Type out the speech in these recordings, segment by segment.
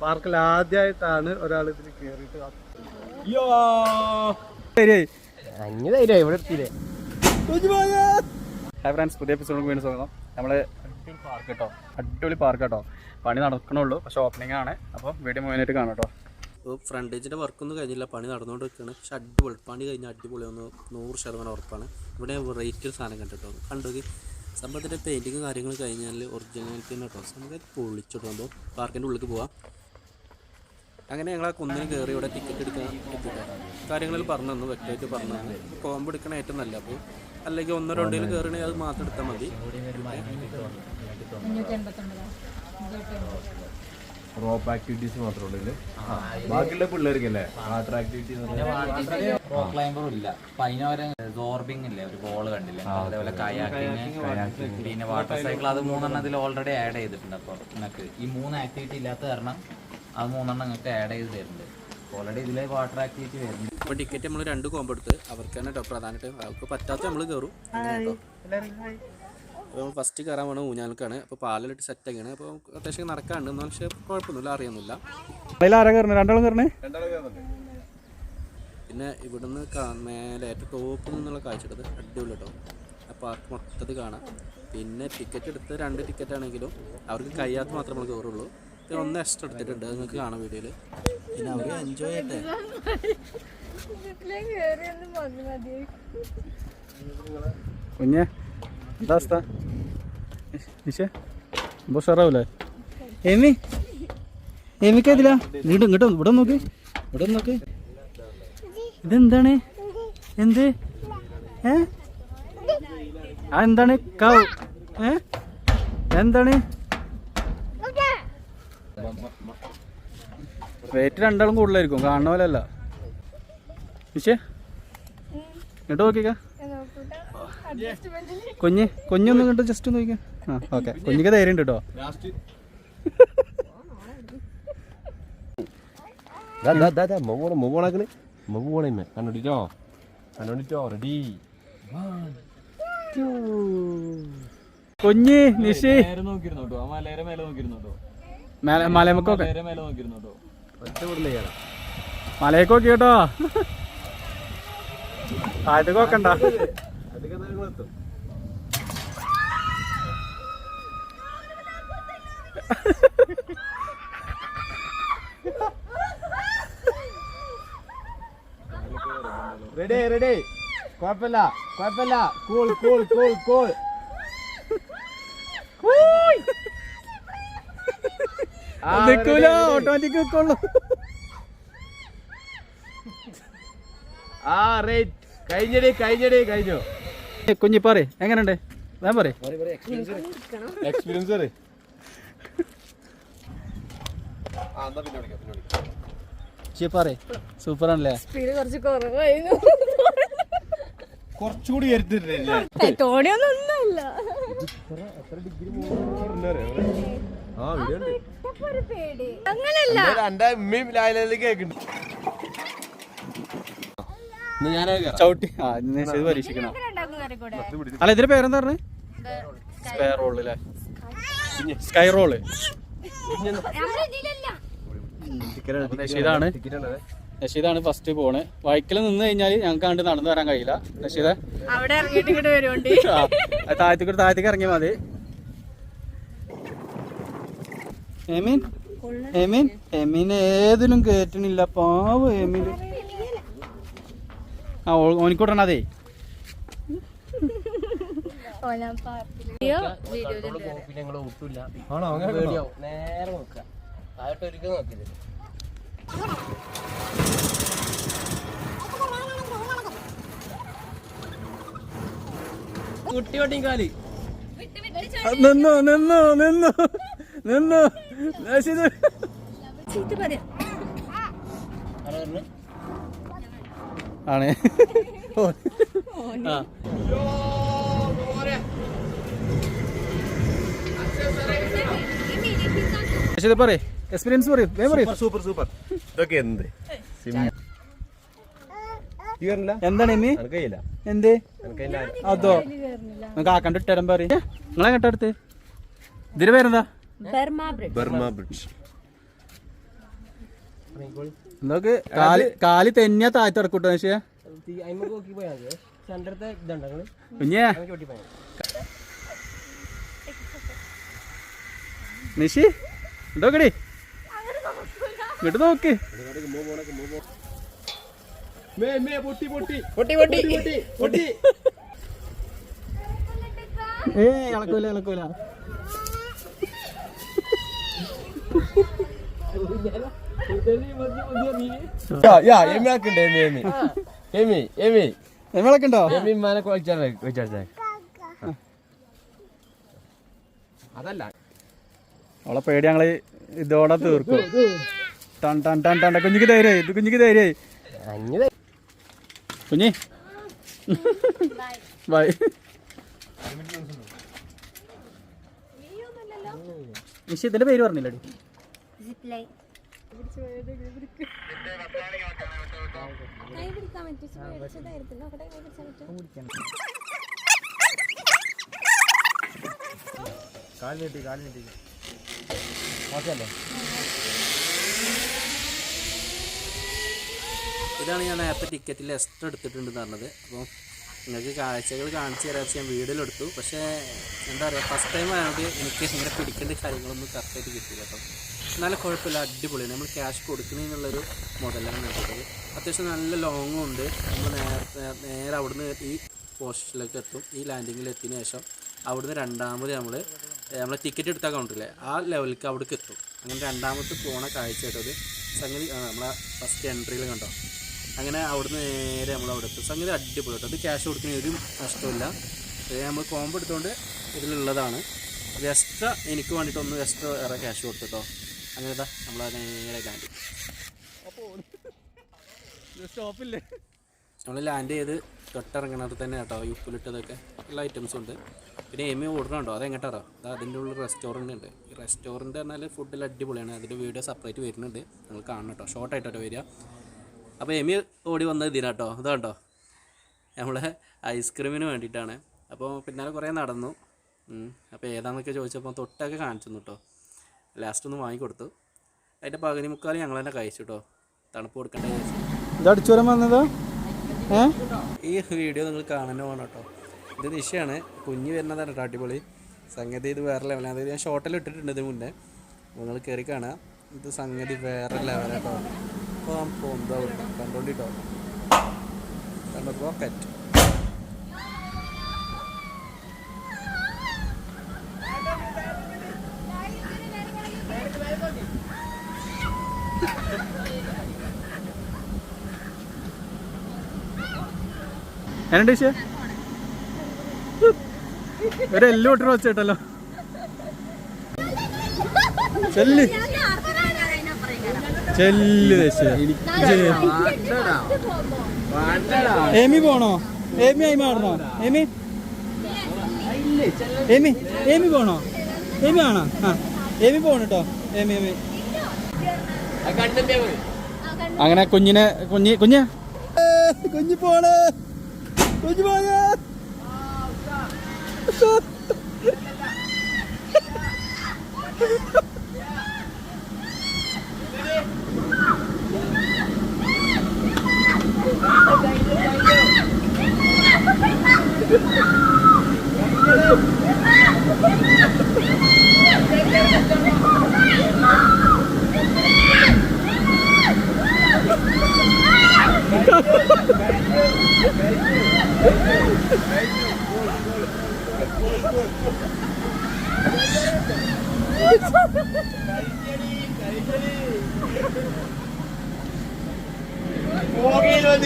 പാർക്കിൽ ആദ്യമായിട്ടാണ് ഒരാൾ ഇതിൽ കേറിയിട്ട് ഹായ് ഫ്രണ്ട്സ് പുതിയ എപ്പിസോഡിലേക്ക് വേണ്ടി സ്വാഗതം. നമ്മൾ അടിപൊളി പാർക്ക് കേട്ടോ. അടിപൊളി പാർക്ക് കേട്ടോ. പണി നടക്കണുള്ളൂ പക്ഷെ ഓപ്പണിംഗ് ആണ്. അപ്പോൾ വീഡിയോ മുഴുവനായിട്ട് കാണാം കേട്ടോ. ഇപ്പോൾ ഫ്രണ്ടേജിന്റെ വർക്കൊന്നും കഴിഞ്ഞില്ല പണി നടന്നുകൊണ്ട് വെക്കുകയാണ് പക്ഷെ അടിപൊളി പണി കഴിഞ്ഞാൽ അടിപൊളി ഒന്ന് നൂറ് ശതമാനം ഉറപ്പാണ്. ഇവിടെ റേറ്റിൽ സാധനം കണ്ടിട്ടോ കണ്ടോക്കി സംഭവത്തിന്റെ പെയിന്റിങ് കാര്യങ്ങൾ കഴിഞ്ഞാൽ ഒറിജിനാലിറ്റി തന്നെ കേട്ടോ സംഭവം പൊളിച്ചിട്ടുണ്ടോ പാർക്കിന്റെ ഉള്ളിൽ പോവാം. അങ്ങനെ ഞങ്ങൾ ആ കുന്നിന് കയറി ഇവിടെ ടിക്കറ്റ് എടുക്കാൻ എത്തിയിട്ടാണ് കാര്യങ്ങളിൽ പറഞ്ഞു തന്നു വ്യക്തമായിട്ട് പറഞ്ഞു തന്നു. കോമ്പ് എടുക്കണ ഏറ്റവും നല്ല അപ്പോൾ അല്ലെങ്കിൽ ഒന്നോ രണ്ടേലും കയറണമെങ്കിൽ അത് മാത്രം എടുത്താൽ മതി. റോപ്പ് ആക്ടിവിറ്റീസ് മാത്രമേ ഉള്ളൂ ഇതിൽ. ബാക്കിയുള്ള പിള്ളേർക്കല്ലേ വാട്ടർ ആക്ടിവിറ്റീസ് റോ ക്ലൈംബറും ഇല്ല. അപ്പൊ അതിനവരെ സോർബിംഗ് ഇല്ലേ? ഒരു ബോൾ കണ്ടില്ലേ? അതേപോലെ കയാക്കിങ് പിന്നെ വാട്ടർ സൈക്കിൾ അത് മൂന്നെണ്ണം ഇതിൽ ഓൾറെഡി ആഡ് ചെയ്തിട്ടുണ്ട് അപ്പൊ നിങ്ങൾക്ക് ഈ മൂന്ന് ആക്ടിവിറ്റി ഇല്ലാത്ത കാരണം അത് മൂന്നെണ്ണം നിങ്ങൾക്ക് ആഡ് ചെയ്ത് തരുന്നുണ്ട്. ഓൾറെഡി ഇതിലെ വാട്ടർ ആക്ടിവിറ്റി വരുന്നുണ്ട്. അപ്പോൾ ടിക്കറ്റ് നമ്മൾ രണ്ട് കോമ്പ് എടുത്ത് അവർക്ക് തന്നെ കേട്ടോ പ്രധാനമായിട്ട് അവർക്ക് പറ്റാത്ത നമ്മൾ കയറും അങ്ങനെ നമ്മൾ ഫസ്റ്റ് കയറാൻ വേണം ഊഞ്ഞാൽക്കാണ് അപ്പോൾ പാലിലിട്ട് സെറ്റ് ആക്കിയാണ്. അപ്പോൾ അത്യാവശ്യം നടക്കാണ്ട്. എന്നാൽ പക്ഷേ കുഴപ്പമൊന്നുമില്ല. അറിയുന്നില്ല രണ്ടാളും കയറണേ പിന്നെ ഇവിടുന്ന് മേലെ ഏറ്റവും ടോപ്പിൽ നിന്നുള്ള കാഴ്ച എടുത്ത് അടിപൊളി കേട്ടോ. ആ പാർക്ക് മൊത്തത്തിൽ കാണാം. പിന്നെ ടിക്കറ്റ് എടുത്ത് രണ്ട് ടിക്കറ്റ് ആണെങ്കിലും അവർക്ക് കഴിയാത്ത മാത്രമേ നമ്മൾ കയറുള്ളൂ പിന്നെ ഒന്ന് എക്സ്ട്രാ എടുത്തിട്ടുണ്ട്. അത് നിങ്ങൾക്ക് കാണാം വീഡിയോയിൽ പിന്നെ അവർ എൻജോയ് ചെയ്യട്ടെ. കുഞ്ഞെ ദാസ്ത നിശേ ഇപ്പോൾ എമി എമിക്കതില്ല നീണ്ടും ഇങ്ങോട്ട് ഇവിടെ നോക്ക് ഇവിടെ നോക്ക് ഇതെന്താണ് എന്ത് ആ എന്താണ് കൗ എന്താണ് വെയിറ്റ് രണ്ടാളും കൂടുതലായിരിക്കും. കാണുന്ന പോലെ അല്ല. വിശേ ഇങ്ങോട്ട് കുഞ്ഞ് കുഞ്ഞൊന്നും കണ്ട് ജസ്റ്റ് ഒന്ന് നോക്കിയാ ആ ഓക്കെ കുഞ്ഞിക്ക് ധൈര്യം ഉണ്ട് കേട്ടോ മൂവോണം മൂവോണാക്കണ് മൂവോണേ കണ്ടോണ്ടിട്ടോ? കണ്ടോണ്ടിട്ടോ? റെഡി കുഞ്ഞ് നിഷി. നോക്കിയിരുന്നു കേട്ടോ മേലെ നോക്കിയിരുന്നു കേട്ടോ മേലെ മലമക്കൊക്കെ. നേരെ മേലെ നോക്കിയിരുന്നു കേട്ടോ മലയൊക്കെ കേട്ടോ താഴത്തേക്ക് നോക്കണ്ട. റെഡി റെഡി കുഴപ്പമില്ല കുഴപ്പമില്ല. കൂൾ കൂൾ കൂൾ കൂൾ നിൽക്കൂല? ഓട്ടോമാറ്റിക് നിൽക്കുള്ളൂ. ആ റേറ്റ് കഴിഞ്ഞടി കഴിഞ്ഞടി കഴിഞ്ഞു. കുഞ്ഞി പറ എങ്ങനെയുണ്ട് ഞാൻ പറ എക്സ്പീരിയൻസ് പറ പറ സൂപ്പർ ആണല്ലേ സ്പീഡ് കുറച്ച് കുറവായിരുന്നു. കുറച്ചുകൂടി അങ്ങനല്ല. എന്റെ ഉമ്മയും ലായലേക്ക് കേൾക്കുന്നുണ്ട്. ചവിട്ടി. പരീക്ഷിക്കണം. കൂടെ അല്ല ഇതിന്റെ പേരെന്താ പറഞ്ഞത് സ്പെയർ റോൾ അല്ലേ സ്കൈ റോൾ നഷീദാണ് നഷീദാണ് ഫസ്റ്റ് പോണ്. ബൈക്കിൽ നിന്ന് കഴിഞ്ഞാൽ ഞങ്ങൾക്ക് കണ്ട് നടന്നു വരാൻ കഴിയില്ല. നഷീദ താഴത്തേക്ക് താഴത്തേക്ക് ഇറങ്ങിയാൽ മതി. എമീൻ എമീൻ എമീൻ ഏതിനും കേറ്റണില്ല പാവ് എമീൻ ആ ഓനിക്കൂട്ടണതേ ഒട്ടില്ല ആണോ? അങ്ങനെ നേരെ നോക്കുക. താഴോട്ട് ഒരിക്കൽ നോക്കിയത് കുട്ടി വട്ടിങ്കാലി നിന്നോ നിന്നോ നിന്നു നിന്നു. ആണ്. പറയ്. എക്സ്പീരിയൻസ് പറയൂ. വേഗം പറയൂ. സൂപ്പർ സൂപ്പർ ഇതൊക്കെ എന്ത്? എന്താണ് ഇനി? എന്ത്? അതോ നമുക്ക് ആക്കണ്ട ഇട്ടരം പറയും. നിങ്ങളെ കേട്ടടുത്ത് ഇതിന് പേരെന്താ? Burma bridge Burma bridge. നോക്ക് കാൽ കാൽ തെന്നിയാ താഴ്ത്തിറക്കൂട്ടോ പക്ഷേ കുഞ്ഞേ. നിഷി എന്തോക്കടി ഇങ്ങോട്ട് നോക്ക്. പൊട്ടി പൊട്ടി. പൊട്ടി പൊട്ടി. പൊട്ടി ഏ ഇളക്കൂല ഇളക്കൂല. എമ്മളൊക്കെണ്ടോ മാനെ അതല്ല. അവളെ പേടി ഞങ്ങൾ ഇതോടെ തീർക്കും. ടൺ ടൺ ടൺ ടൺ കുഞ്ഞിക്ക് ധൈര്യമായി ഇത് കുഞ്ഞിക്ക് ധൈര്യമായി. കുഞ്ഞി ബൈ നിഷി ഇതിന്റെ പേര് പറഞ്ഞില്ലടി. കാൽ നീട്ടി കാൽ നീട്ടി ഇതാണ് ഞാൻ നേരത്തെ ടിക്കറ്റിൽ എക്സ്ട്രാ എടുത്തിട്ടുണ്ടെന്ന് പറഞ്ഞത്. അപ്പോൾ നിങ്ങൾക്ക് കാഴ്ചകൾ കാണിച്ചു തരാൻ ഞാൻ വീഡിയോയിലെടുത്തു പക്ഷേ എന്താ പറയുക ഫസ്റ്റ് ടൈം ആയതുകൊണ്ട് എനിക്ക് ഇങ്ങനെ പിടിക്കേണ്ട കാര്യങ്ങളൊന്നും കറക്റ്റായിട്ട് കിട്ടിയില്ല കേട്ടോ. നല്ല കുഴപ്പമില്ല അടിപൊളിയാണ്. നമ്മൾ ക്യാഷ് കൊടുക്കുന്നതിനുള്ളൊരു മുതലാണ് നോക്കുന്നത് അത്യാവശ്യം നല്ല ലോങ്ങും ഉണ്ട്. നമ്മൾ നേരത്തെ നേരെ അവിടുന്ന് ഈ പോസ്റ്റിലേക്ക് എത്തും. ഈ ലാൻഡിങ്ങിൽ എത്തിയതിന് ശേഷം അവിടുന്ന് രണ്ടാമത് നമ്മൾ നമ്മളെ ടിക്കറ്റ് എടുത്ത കൗണ്ടറില്ലേ ആ ലെവലിലേക്ക് അവിടേക്ക് എത്തും. അങ്ങനെ രണ്ടാമത്തെ പോണ കാഴ്ച കേട്ടത് സംഗതി നമ്മളെ ഫസ്റ്റ് എൻട്രിയിൽ കണ്ടോ? അങ്ങനെ അവിടുന്ന് നേരെ നമ്മൾ അവിടെ എത്തും. സംഗതി അടിപൊളി കേട്ടോ. അത് ക്യാഷ് കൊടുക്കുന്ന ഒരു നഷ്ടമില്ല നമ്മൾ കോമ്പ് എടുത്തുകൊണ്ട് ഇതിലുള്ളതാണ്. അത് എക്സ്ട്രാ എനിക്ക് വേണ്ടിയിട്ട് ഒന്ന് എക്സ്ട്രാ വേറെ ക്യാഷ് കൊടുത്തു കേട്ടോ. അങ്ങനെ നമ്മൾ നേരെ ലാൻഡ് സ്റ്റോപ്പില്ലേ നമ്മൾ ലാൻഡ് ചെയ്ത് തൊട്ടിറങ്ങണത് തന്നെ കേട്ടോ. ഉപ്പിലിട്ടതൊക്കെ. എല്ലാ ഐറ്റംസും ഉണ്ട്. പിന്നെ എമി ഓർഡർ ഉണ്ടോ അത് എങ്ങോട്ടാറോ അത് അതിന്റെ ഉള്ളിൽ റെസ്റ്റോറന്റ് ഉണ്ട്. റെസ്റ്റോറന്റ് പറഞ്ഞാൽ ഫുഡിൽ അടിപൊളിയാണ്. അതിന്റെ വീഡിയോ സെപ്പറേറ്റ് വരുന്നുണ്ട്. നിങ്ങൾ കാണണം കേട്ടോ ഷോർട്ടായിട്ടോ വരിക. അപ്പോൾ എമി ഓടി വന്നത് ഇതിനാട്ടോ. ഇതാട്ടോ നമ്മളെ ഐസ്ക്രീമിന് വേണ്ടിയിട്ടാണ്. അപ്പോൾ പിന്നാലെ കുറേ നടന്നു. അപ്പോൾ ഏതാണെന്നൊക്കെ ചോദിച്ചപ്പോൾ തൊട്ടൊക്കെ കാണിച്ചു കേട്ടോ ലാസ്റ്റ് ഒന്ന് വാങ്ങിക്കൊടുത്തു. അതിന്റെ പകുതി മുക്കാൽ ഞങ്ങൾ തന്നെ കഴിച്ചു കേട്ടോ തണുപ്പ് കൊടുക്കേണ്ട വരാൻ വന്നതാ? ഈ വീഡിയോ നിങ്ങൾ കാണാൻ പോകണം കേട്ടോ ഇത് നിശയാണ് കുഞ്ഞ് വരുന്നതാണ് കേട്ടോ അടിപൊളി. സംഗതി ഇത് വേറെ ലെവലാണ് അതായത് ഞാൻ ഷോർട്ടിൽ ഇട്ടിട്ടുണ്ട് ഇത് മുന്നേ. നിങ്ങൾ കയറി കാണാം. ഇത് സംഗതി വേറെ ലെവലാട്ടോ അപ്പോൾ പൊന്താ കണ്ടോണ്ടിട്ടോ? കണ്ടോ? റോക്കറ്റ് എന്നുണ്ട് വിഷയ ഒരു എല്ലാം ഇട്ട് വെച്ചിട്ടല്ലോ ചെല്ല്. ചെല്ല് ഏമി പോണോ? ഏമി ആയി മാറണോ? ഏമി? ഏമി ഏമി പോണോ? ഏമി ആണോ ആ ഏമി പോണട്ടോ ഏമി ഏമി. അങ്ങനെ കുഞ്ഞിനെ കുഞ്ഞി കുഞ്ഞ്. കുഞ്ഞി പോണേ. കുഞ്ഞു Shot!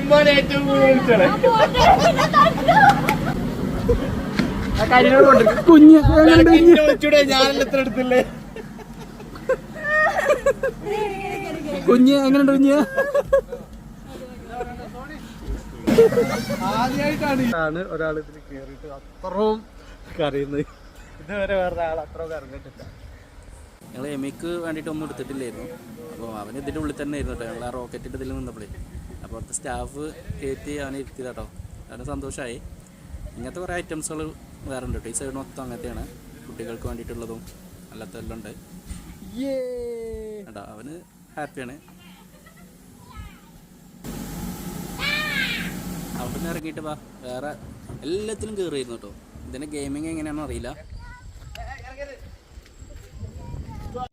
പോണേ കുഞ്ഞ് കുഞ്ഞ്. എങ്ങനെയുണ്ട് കുഞ്ഞ് ആദ്യമായിട്ടാണ് ഒരാൾ ഇതിൽ കയറിയിട്ട് അത്രയും കരയുന്നത്. ഇതുവരെ വേറെ ആൾ അത്രയും കറങ്ങിട്ടില്ല ഞങ്ങൾ എമിക്ക് വേണ്ടിയിട്ട് ഒന്നും എടുത്തിട്ടില്ലായിരുന്നു. അപ്പോൾ അവൻ ഇതിന്റെ ഉള്ളിൽ തന്നെ ആയിരുന്നു കേട്ടോ. ഞങ്ങൾ ആ റോക്കറ്റിന്റെ ഇതിൽ നിന്നപ്പോഴേ അപ്പോൾ അവിടുത്തെ സ്റ്റാഫ് കയറ്റി അവനെ ഇരുത്തിയത് കേട്ടോ. അവന് സന്തോഷമായി ഇങ്ങനത്തെ കുറേ ഐറ്റംസുകൾ വേറെ ഉണ്ട് കേട്ടോ. ഈ സൈഡ് മൊത്തം അങ്ങനത്തെയാണ്. കുട്ടികൾക്ക് വേണ്ടിയിട്ടുള്ളതും അല്ലാത്തതെല്ലാം ഉണ്ട്. കേട്ടോ അവന് ഹാപ്പിയാണ്. അവിടെ നിന്ന് ഇറങ്ങിയിട്ട് വാ. വേറെ എല്ലാത്തിലും കയറിയിരുന്നു കേട്ടോ. ഇതിന്റെ ഗെയിമിങ് എങ്ങനെയാണെന്ന് അറിയില്ല.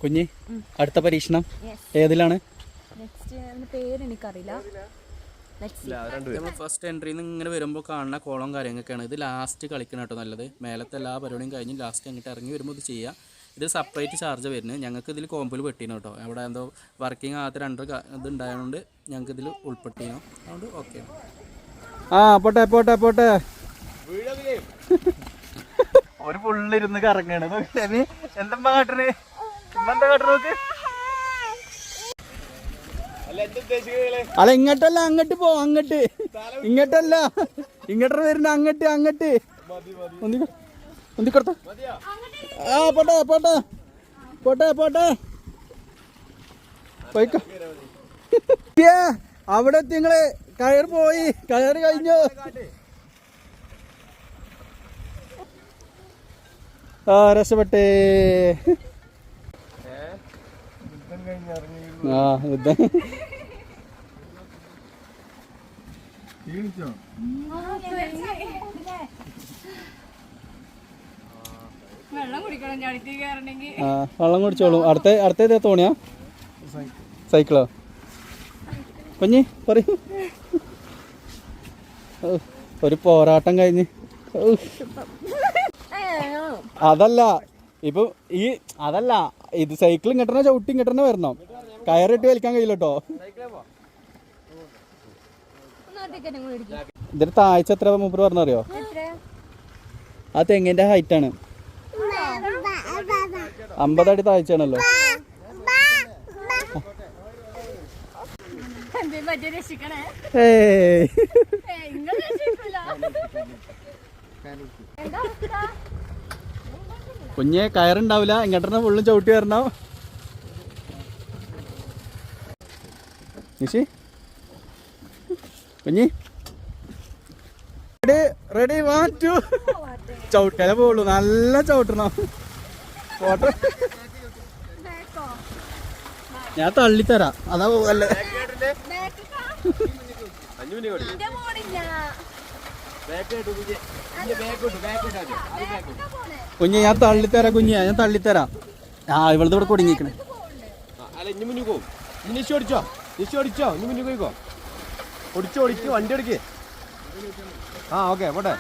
കുഞ്ഞി അടുത്ത പരീക്ഷണം. ഏതിലാണ്? നെക്സ്റ്റ് അതിന്റെ പേര് എനിക്കറിയില്ല ലെറ്റ്സ് നമ്മൾ ഫസ്റ്റ് എൻട്രി നിന്ന് ഇങ്ങനെ വരുമ്പോൾ കാണുന്ന കോളം കാര്യങ്ങളൊക്കെയാണ്. ഇത് ലാസ്റ്റ് കളിക്കണം കേട്ടോ നല്ലത്. മേലത്തെ എല്ലാ പരിപാടിയും കഴിഞ്ഞ് ലാസ്റ്റ് അങ്ങോട്ട് ഇറങ്ങി വരുമ്പോൾ ഇത് ചെയ്യുക ഇത് സെപ്പറേറ്റ് ചാർജ് വരുന്നത്. ഞങ്ങൾക്ക് ഇതിൽ കോമ്പിൽ പെട്ടീനു കേട്ടോ. അവിടെ എന്തോ വർക്കിംഗ് ആകാത്ത രണ്ട് ഇത് ഉണ്ടായതുകൊണ്ട് ഞങ്ങൾക്ക് ഇതിൽ ഉൾപ്പെട്ടിനോ അതുകൊണ്ട് ഓക്കെ ആ പോട്ടെ പോട്ടെ പോട്ടെ. ഒരു പുള്ളിരുന്ന് കറങ്ങണേ. എന്താ കാട്ടണേ അല്ല ഇങ്ങോട്ടല്ല അങ്ങോട്ട് പോ അങ്ങോട്ട്. ഇങ്ങോട്ടല്ല. ഇങ്ങോട്ട് വരുന്ന അങ്ങോട്ട് അങ്ങോട്ട്. ഒന്നി ഒന്നിക്കൊടുത്ത ആ പോട്ടെ പോട്ടെ. പോട്ടെ പോട്ടെ. പോയിക്കോ. അവിടെ എത്തി നിങ്ങൾ. കയർ പോയി. കയർ കഴിഞ്ഞു? ആ രക്ഷപ്പെട്ടേ ആ യുദ്ധം വെള്ളം ആ കുടിച്ചോളൂ. അടുത്ത അടുത്ത ഏതാ തോണിയാ? സൈക്കിളോ? കുഞ്ഞി പറയൂ. ഒരു പോരാട്ടം കഴിഞ്ഞ്. അതല്ല ഇപ്പൊ ഈ അതല്ല ഇത് സൈക്കിൾ ഇങ്ങോട്ടന്നെ ചവിട്ടി ഇങ്ങോട്ടന്നെ വരണം. കയറിട്ട് വലിക്കാൻ കഴിയില്ല കേട്ടോ ഇതിന്റെ താഴ്ച എത്ര മൂപ്പർ പറഞ്ഞറിയോ? ആ തെങ്ങിന്റെ ഹൈറ്റ് ആണ്. അമ്പത് അടി താഴ്ചയാണല്ലോ. എന്തേ കുഞ്ഞെ കയറുണ്ടാവില്ല. ഇങ്ങോട്ടെ ഫുള്ളും ചവിട്ടി വരണം. നിശി കുഞ്ഞി? റെഡി റെഡി ടു ചവിട്ടല പോളൂ നല്ല ചവിട്ടണം. ഫോട്ടോ ബാക്കോ? ഞാൻ തള്ളിത്തരാം. അതാ പോകല്ലേ ബാക്ക് ബാക്ക് മോളില്ല. കുഞ്ഞെ ഞാൻ തള്ളിത്തരാം കുഞ്ഞ് ഞാൻ തള്ളിത്തരാം. ആ ഇവളത് ഇവിടെ കുടുങ്ങിക്കണേ. അല്ല ഇനി മുന്നിൽ പോകും നിശി ഓടിച്ചോ? നിശി ഓടിച്ചോ? ഇനി മുന്നിൽ പോയിക്കോ? ഓടിച്ചോ ഓടിക്കോ വണ്ടി ഓടിക്കേ ആ ഓക്കെ പോട്ടെ.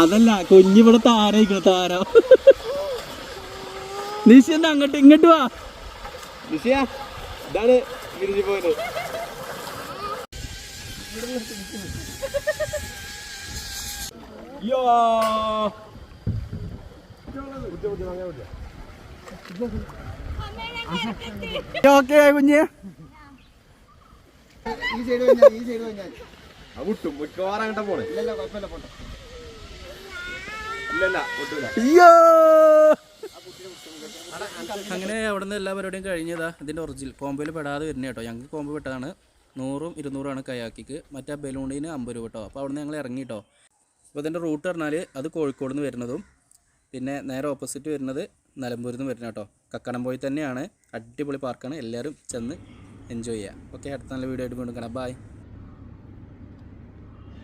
അതല്ല കുഞ്ഞിവിടെ താരയിക്കണ താര. നിശി എന്താ അങ്ങോട്ട് ഇങ്ങോട്ട് വാ. നിശിയ ഇതാണ് ഗിരിജി പോയത് യോ. ഓക്കെ കുഞ്ഞ്. ആ വിട്ടും. മിക്കവാറും അങ്ങോട്ട് പോണേ. ഇല്ലല്ല കുഴപ്പമില്ല പോട്ടെ. ഇല്ലല്ല ഒട്ടൂല അയ്യോ അങ്ങനെ അവിടെ നിന്ന് എല്ലാ പരിപാടിയും കഴിഞ്ഞതാ. ഇതിന്റെ ഒറിജിനൽ കോമ്പോയിൽ പെടാതെ വരുന്ന കേട്ടോ. ഞങ്ങൾക്ക് കോമ്പോ പെട്ടതാണ്. നൂറും ഇരുന്നൂറാണ് കയാക്കിക്ക്. മറ്റേ ബലൂണിന് അമ്പത് രൂപ കേട്ടോ. അപ്പോൾ നിന്ന് ഞങ്ങൾ ഇറങ്ങി കേട്ടോ. അപ്പോൾ ഇതിന്റെ റൂട്ട് പറഞ്ഞാൽ അത് കോഴിക്കോട് നിന്ന് വരുന്നതും പിന്നെ നേരെ ഓപ്പോസിറ്റ് വരുന്നത് നിലമ്പൂരിൽ നിന്ന് വരുന്നത് കേട്ടോ. കക്കടംപോയി തന്നെയാണ്. അടിപൊളി പാർക്കാണ് എല്ലാവരും ചെന്ന് എൻജോയ് ചെയ്യുക ഓക്കെ അടുത്ത നല്ല വീഡിയോ ആയിട്ട് വീണ്ടും കാണാം. ബൈ